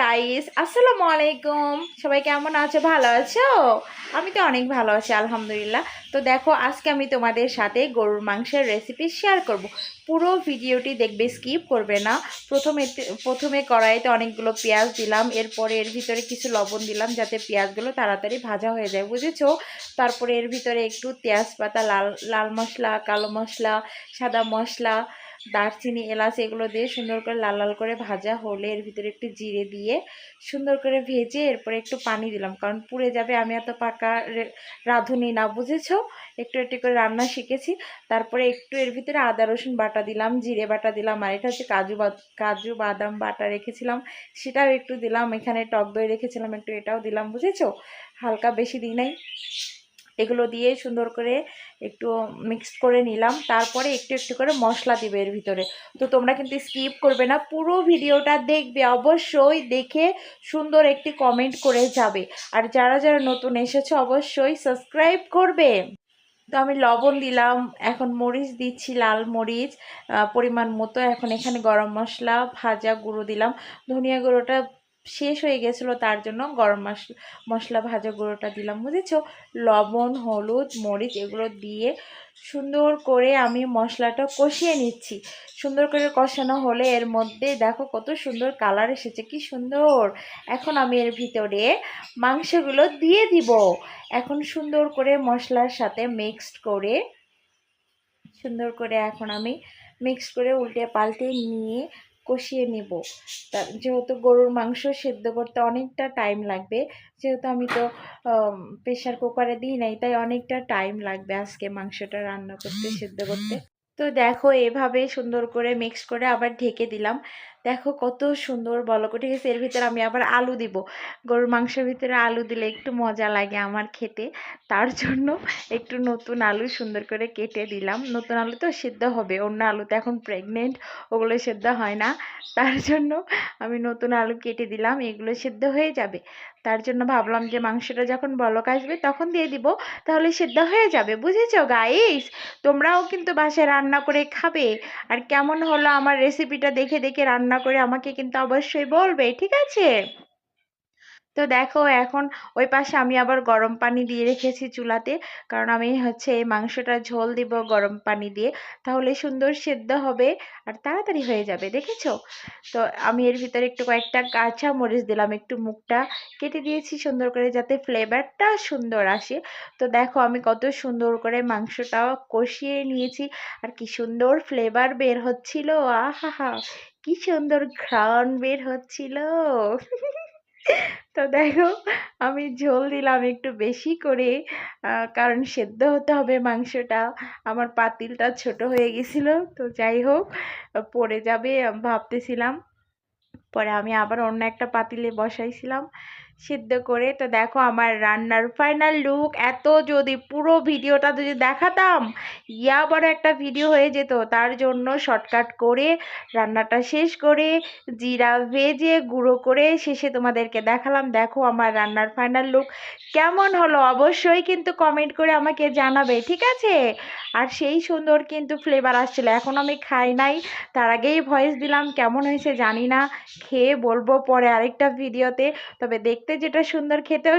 Guys আসসালামু আলাইকুম। সবাই কেমন আছো? ভালো আছো? আমি তো অনেক ভালো আছি, আলহামদুলিল্লাহ। তো দেখো, আজকে আমি তোমাদের সাথে গরুর মাংসের রেসিপি শেয়ার করব। পুরো ভিডিওটি দেখবে স্কিপ করবে না। প্রথমে প্রথমে কড়াইতে অনেকগুলো পেঁয়াজ দিলাম, এরপরে এর ভিতরে কিছু লবণ দিলাম, যাতে পেঁয়াজগুলো তাড়াতাড়ি ভাজা হয়ে যায়, বুঝেছ? তারপরে এর ভিতরে একটু তেজপাতা, লাল লাল মশলা, কালো মশলা, সাদা মশলা দারচিনি, এলাচ এগুলো দিয়ে সুন্দর করে লাল লাল করে ভাজা হলে এর ভিতরে একটু জিরে দিয়ে সুন্দর করে ভেজে এরপরে একটু পানি দিলাম। কারণ পুড়ে যাবে, আমি এত পাকা রাঁধুনি না, বুঝেছ? একটু একটু করে রান্না শিখেছি। তারপরে একটু এর ভিতরে আদা, রসুন বাটা দিলাম, জিরে বাটা দিলাম, আর এটা হচ্ছে কাজু কাজু বাদাম বাটা রেখেছিলাম। সেটাও একটু দিলাম, এখানে টক দই রেখেছিলাম, একটু এটাও দিলাম, বুঝেছ? হালকা বেশি দিই নাই। এগুলো দিয়ে সুন্দর করে একটু মিক্সড করে নিলাম। তারপরে একটু একটু করে মশলা দিবে এর ভিতরে। তো তোমরা কিন্তু স্কিপ করবে না, পুরো ভিডিওটা দেখবে, অবশ্যই দেখে সুন্দর একটি কমেন্ট করে যাবে। আর যারা যারা নতুন এসেছে, অবশ্যই সাবস্ক্রাইব করবে। তো আমি লবণ দিলাম, এখন মরিচ দিচ্ছি, লাল মরিচ পরিমাণ মতো। এখন এখানে গরম মশলা, ভাজা গুঁড়ো দিলাম। ধনিয়া গুঁড়োটা শেষ হয়ে গেছিল তার জন্য গরম মশলা মশলা ভাজা গুঁড়োটা দিলাম। বুঝেছ? লবণ, হলুদ, মরিচ এগুলো দিয়ে সুন্দর করে আমি মশলাটা কষিয়ে নিচ্ছি। সুন্দর করে কষানো হলে এর মধ্যে দেখো কত সুন্দর কালার এসেছে, কি সুন্দর! এখন আমি এর ভিতরে মাংসগুলো দিয়ে দিব। এখন সুন্দর করে মশলার সাথে মিক্সড করে, সুন্দর করে এখন আমি মিক্স করে উল্টে পাল্টে নিয়ে কষিয়ে নেব। যেহেতু গরুর মাংস সেদ্ধ করতে অনেকটা টাইম লাগবে, যেহেতু আমি তো প্রেশার কুকারে দিই নাই, তাই অনেকটা টাইম লাগবে আজকে মাংসটা রান্না করতে, সেদ্ধ করতে। তো দেখো এভাবে সুন্দর করে মিক্স করে আবার ঢেকে দিলাম। দেখো কত সুন্দর বলক উঠে গেছে এর ভিতরে আমি আবার আলু দিব। গরুর মাংসের ভিতরে আলু দিলে একটু মজা লাগে আমার খেতে। তার জন্য একটু নতুন আলু সুন্দর করে কেটে দিলাম। নতুন আলু তো সিদ্ধ হবে, অন্য আলু তো এখন প্রেগনেন্ট ওগুলো সিদ্ধ হয় না। তার জন্য আমি নতুন আলু কেটে দিলাম, এগুলো সিদ্ধ হয়ে যাবে। তার জন্য ভাবলাম যে মাংসটা যখন বলক আসবে তখন দিয়ে দিব, তাহলে সিদ্ধ হয়ে যাবে। বুঝেছ গাইস তোমরাও কিন্তু বাসায় রান্না করে খাবে। আর কেমন হলো আমার রেসিপিটা দেখে দেখে রান্না রান্না করে আমাকে কিন্তু অবশ্যই বলবে ঠিক আছে? তো দেখো এখন ওই পাশে আমি আবার গরম পানি দিয়ে রেখেছি চুলাতে। কারণ আমি হচ্ছে এই মাংসটা ঝোল দিব গরম পানি দিয়ে। তাহলে সুন্দর সেদ্ধ হবে আর তাড়াতাড়ি হয়ে যাবে, দেখেছ? তো আমি এর ভিতরে একটু কয়েকটা কাঁচা মরিচ দিলাম, একটু মুখটা কেটে দিয়েছি সুন্দর করে যাতে ফ্লেভারটা সুন্দর আসে। তো দেখো আমি কত সুন্দর করে মাংসটা কষিয়ে নিয়েছি আর কি সুন্দর ফ্লেভার বের হচ্ছিল। আহা হা কি সুন্দর ঘ্রাণ বের হচ্ছিল। তো দেখো, আমি ঝোল দিলাম একটু বেশি করে কারণ সেদ্ধ হতে হবে মাংসটা। আমার পাতিলটা ছোট হয়ে গেছিল, তো যাই হোক পড়ে যাবে, ভাবতেছিলাম। পরে আমি আবার অন্য একটা পাতিলে বসাইছিলাম। সিদ্ধ করে, তো দেখো আমার রান্নার ফাইনাল লুক এত যদি পুরো ভিডিওটা যদি দেখাতাম, ইয়া বড় একটা ভিডিও হয়ে যেত। তার জন্য শর্টকাট করে, রান্নাটা শেষ করে, জিরা ভেজে গুঁড়ো করে শেষে তোমাদেরকে দেখালাম। দেখো আমার রান্নার ফাইনাল লুক কেমন হলো? অবশ্যই কিন্তু কমেন্ট করে আমাকে জানাবে, ঠিক আছে? আর সেই সুন্দর কিন্তু ফ্লেভার আসছিল। এখন আমি খাই নাই, তার আগেই ভয়েস দিলাম, কেমন হয়েছে জানি না, খেয়ে বলব পরে আরেকটা ভিডিওতে তবে দেখতে যেটা সুন্দর খেতেও